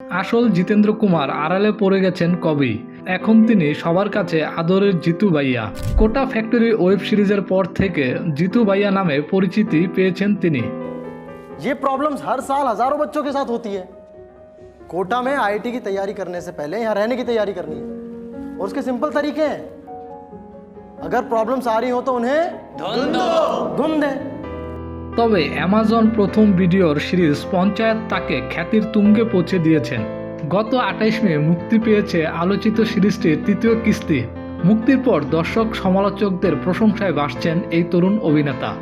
আসল জিতেন্দ্র কুমার আড়ালে পড়ে গেছেন কবেই এখন তিনি সবার কাছে আদরের জিতু ভাইয়া কোটা ফ্যাক্টরি ওয়েব সিরিজের পর থেকে জিতু ভাইয়া নামে পরিচিতি পেয়েছেন তিনি ये प्रॉब्लम्स हर साल हजारों बच्चों के साथ होती है कोटा में आईआईटी की तैयारी करने से पहले यहाँ रहने की तैयारी करनी है और उसके सिंपल तरीके हैं अगर प्रॉब्लम्स आ रही हो तो उन्हें धुन दो धुन दें তবে অ্যামাজন প্রথম ভিডিওর সিরিজ পঞ্চায়েত তাকে খ্যাতির তুঙ্গে পৌঁছে দিয়েছেন। গত আঠাইশ মে মুক্তি পেয়েছে আলোচিত সিরিজটির তৃতীয় কিস্তি। মুক্তির পর দর্শক, সমালোচকদের প্রশংসায় ভাসছেন এই তরুণ অভিনেতা।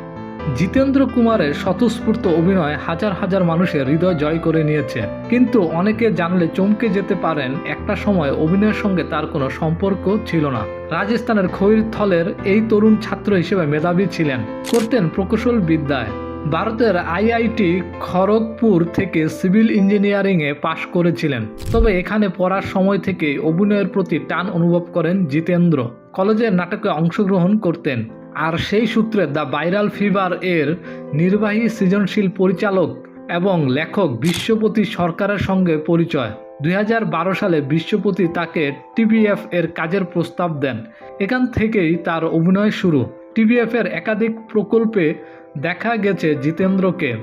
জিতেন্দ্র কুমারের স্বতঃস্ফূর্ত অভিনয় হাজার হাজার মানুষের হৃদয় জয় করে নিয়েছে। কিন্তু অনেকে জানলে চমকে যেতে পারেন, একটা সময় অভিনয়ের সঙ্গে তার কোনো সম্পর্ক ছিল না। রাজস্থানের খৈর থলের এই তরুণ ছাত্র হিসেবে মেধাবী ছিলেন। করতেন প্রকৌশল বিদ্যায়। ভারতের আইআইটি খড়গপুর থেকে সিভিল ইঞ্জিনিয়ারিংয়ে পাশ করেছিলেন। তবে এখানে পড়ার সময় থেকে অভিনয়ের প্রতি টান অনুভব করেন জিতেন্দ্র। কলেজের নাটকে অংশগ্রহণ করতেন। আর সেই সূত্রে দ্য ভাইরাল ফিভার এর নির্বাহী সৃজনশীল পরিচালক এবং লেখক বিশ্বপতি সরকারের সঙ্গে পরিচয়। দুই হাজার বারো সালে বিশ্বপতি তাকে টিবিএফ এর কাজের প্রস্তাব দেন। এখান থেকেই তার অভিনয় শুরু। টিবিএফ এর একাধিক প্রকল্পে দেখা গেছে জিতেন্দ্রকে।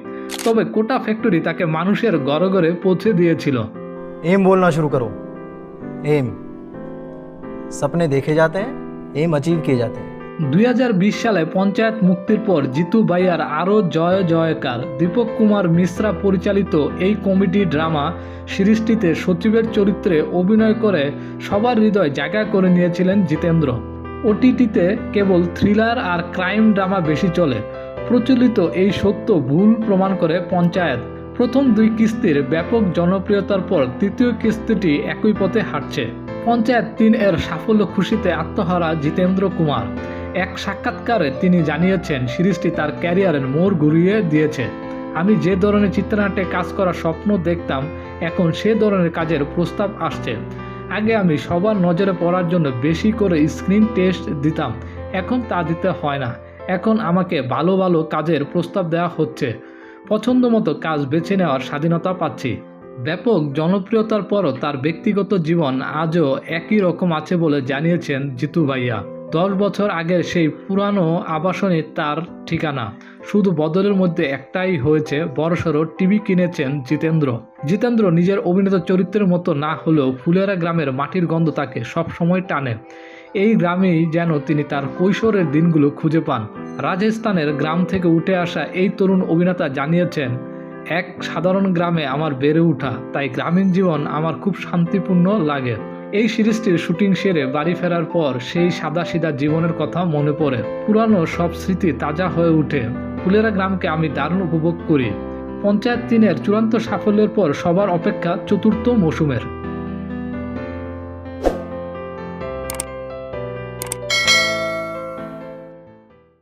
তবে কোটা ফ্যাক্টরি তাকে মানুষের গড়ে গড়ে পৌঁছে দিয়েছিল। এম বলনা শুরু করো। এম। স্বপ্নে দেখে যাতে এম অচিভ কে যাতে। দুই হাজার বিশ সালে পঞ্চায়েত মুক্তির পর জিতু বাইয়ার আরও জয় জয়কার। দীপক কুমার মিশ্রা পরিচালিত এই কমেডি ড্রামা সিরিজটিতে সচিবের চরিত্রে অভিনয় করে সবার হৃদয় জায়গা করে নিয়েছিলেন জিতেন্দ্র। ওটিটিতে কেবল থ্রিলার আর ক্রাইম ড্রামা বেশি চলে। প্রচলিত এই সত্য ভুল প্রমাণ করে পঞ্চায়েত। প্রথম দুই কিস্তির ব্যাপক জনপ্রিয়তার পর তৃতীয় কিস্তিটি একই পথে হাঁটছে। পঞ্চায়েত তিন এর সাফল্য খুশিতে আত্মহারা জিতেন্দ্র কুমার। এক সাক্ষাৎকারে তিনি জানিয়েছেন, সিরিজটি তার ক্যারিয়ারের মোড় ঘুরিয়ে দিয়েছে। আমি যে ধরনের চিত্রনাট্যে কাজ করার স্বপ্ন দেখতাম, এখন সে ধরনের কাজের প্রস্তাব আসছে। আগে আমি সবার নজরে পড়ার জন্য বেশি করে স্ক্রিন টেস্ট দিতাম, এখন তা দিতে হয় না। এখন আমাকে ভালো ভালো কাজের প্রস্তাব দেওয়া হচ্ছে। পছন্দ মতো কাজ বেছে নেওয়ার স্বাধীনতা পাচ্ছি। ব্যাপক জনপ্রিয়তার পরও তার ব্যক্তিগত জীবন আজও একই রকম আছে বলে জানিয়েছেন জিতু ভাইয়া। দশ বছর আগের সেই পুরানো আবাসনে তার ঠিকানা। শুধু বদলের মধ্যে একটাই হয়েছে, বড়সড় টিভি কিনেছেন জিতেন্দ্র। জিতেন্দ্র নিজের অভিনেত চরিত্রের মতো না হলেও ফুলেরা গ্রামের মাটির গন্ধ তাকে সবসময় টানে। এই গ্রামেই যেন তিনি তার কৈশোরের দিনগুলো খুঁজে পান। রাজস্থানের গ্রাম থেকে উঠে আসা এই তরুণ অভিনেতা জানিয়েছেন, এক সাধারণ গ্রামে আমার বেড়ে ওঠা, তাই গ্রামীণ জীবন আমার খুব শান্তিপূর্ণ লাগে। এই সিরিজটির শুটিং সেরে বাড়ি ফেরার পর সেই সাদা সিধা জীবনের কথা মনে পড়ে। পুরানো সব স্মৃতি তাজা হয়ে ওঠে। ফুলেরা গ্রামকে আমি দারুণ উপভোগ করি। পঞ্চায়েত তিনের চূড়ান্ত সাফল্যের পর সবার অপেক্ষা চতুর্থ মৌসুমের।